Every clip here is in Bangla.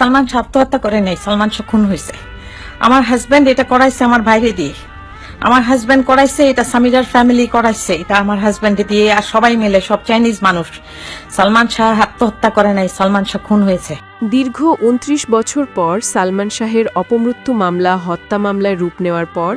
সালমান আত্মহত্যা করে নেই, সালমান খুন হয়েছে আমার হাজব্যান্ড এটা করাইছে আমার বাইরে দিয়ে। আমার হাজব্যান্ড করাইছে, এটা সামিরার ফ্যামিলি করাইছে, এটা আমার হাজব্যান্ড দিয়ে আর সবাই মিলে, সব চাইনিজ মানুষ। সালমান শাহ আত্মহত্যা করে নাই, সালমান শাহ খুন হয়েছে। দীর্ঘ উনত্রিশ বছর পর সালমান শাহের অপমৃত্যু মামলা, হত্যা মামলায় রূপ নেওয়ার পর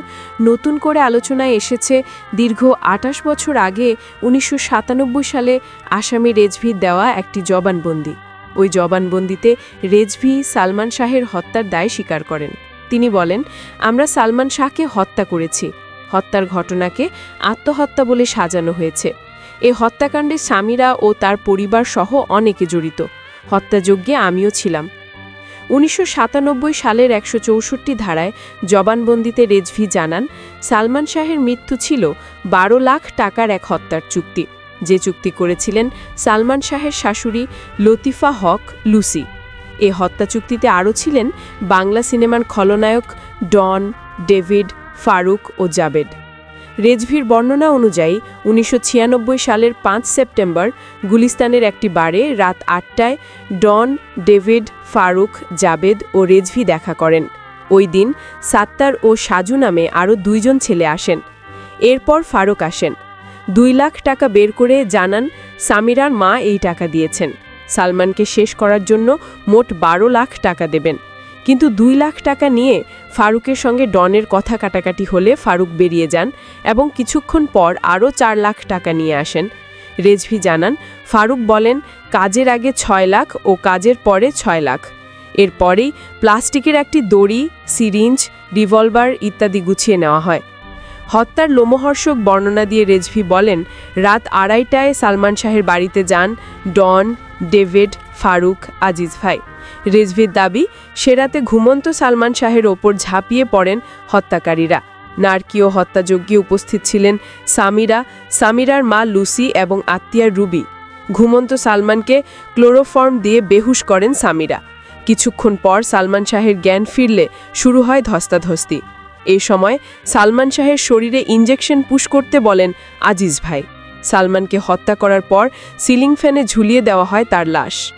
নতুন করে আলোচনায় এসেছে দীর্ঘ আটাশ বছর আগে উনিশশো সাতানব্বই সালে আসামি রেজভির দেওয়া একটি জবানবন্দি। ওই জবানবন্দিতে রেজভি সালমান শাহের হত্যার দায় স্বীকার করেন। তিনি বলেন, আমরা সালমান শাহকে হত্যা করেছি। হত্যার ঘটনাকে আত্মহত্যা বলে সাজানো হয়েছে। এ হত্যাকাণ্ডে স্বামীরা ও তার পরিবার সহ অনেকে জড়িত। হত্যাযজ্ঞে আমিও ছিলাম। উনিশশো সাতানব্বই সালের একশো চৌষট্টি ধারায় জবানবন্দিতে রেজভি জানান, সালমান শাহের মৃত্যু ছিল বারো লাখ টাকার এক হত্যার চুক্তি। যে চুক্তি করেছিলেন সালমান শাহের শাশুড়ি লতিফা হক লুসি। এ হত্যা চুক্তিতে আরও ছিলেন বাংলা সিনেমার খলনায়ক ডন, ডেভিড, ফারুক ও জাবেদ। রেজভির বর্ণনা অনুযায়ী, উনিশশো ছিয়ানব্বই সালের পাঁচ সেপ্টেম্বর গুলিস্তানের একটি বারে রাত আটটায় ডন, ডেভিড, ফারুক, জাবেদ ও রেজভি দেখা করেন। ওই দিন সাত্তার ও সাজু নামে আরও দুইজন ছেলে আসেন। এরপর ফারুক আসেন। দুই লাখ টাকা বের করে জানান সামিরার মা এই টাকা দিয়েছেন। সালমানকে শেষ করার জন্য মোট বারো লাখ টাকা দেবেন। কিন্তু দুই লাখ টাকা নিয়ে ফারুকের সঙ্গে ডনের কথা কাটাকাটি হলে ফারুক বেরিয়ে যান এবং কিছুক্ষণ পর আরও চার লাখ টাকা নিয়ে আসেন। রেজভি জানান, ফারুক বলেন, কাজের আগে ছয় লাখ ও কাজের পরে ছয় লাখ। এরপরেই প্লাস্টিকের একটি দড়ি, সিরিঞ্জ, রিভলভার ইত্যাদি গুছিয়ে নেওয়া হয়। হত্যার লোমহর্ষক বর্ণনা দিয়ে রেজভি বলেন, রাত আড়াইটায় সালমান শাহের বাড়িতে যান ডন, ডেভিড, ফারুক, আজিজ ভাই। রেজভির দাবি, সে রাতে ঘুমন্ত সালমান শাহের ওপর ঝাঁপিয়ে পড়েন হত্যাকারীরা। নারকীয় হত্যাযজ্ঞে উপস্থিত ছিলেন সামিরা, সামিরার মা লুসি এবং আত্মীয়ার রুবি। ঘুমন্ত সালমানকে ক্লোরোফর্ম দিয়ে বেহুশ করেন সামিরা। কিছুক্ষণ পর সালমান শাহের জ্ঞান ফিরলে শুরু হয় ধস্তাধস্তি। এই সময় সালমান শাহের শরীরে ইঞ্জেকশন পুশ করতে বলেন আজিজ ভাই। সালমানকে হত্যা করার পর সিলিং ফ্যানে ঝুলিয়ে দেওয়া হয় তার লাশ।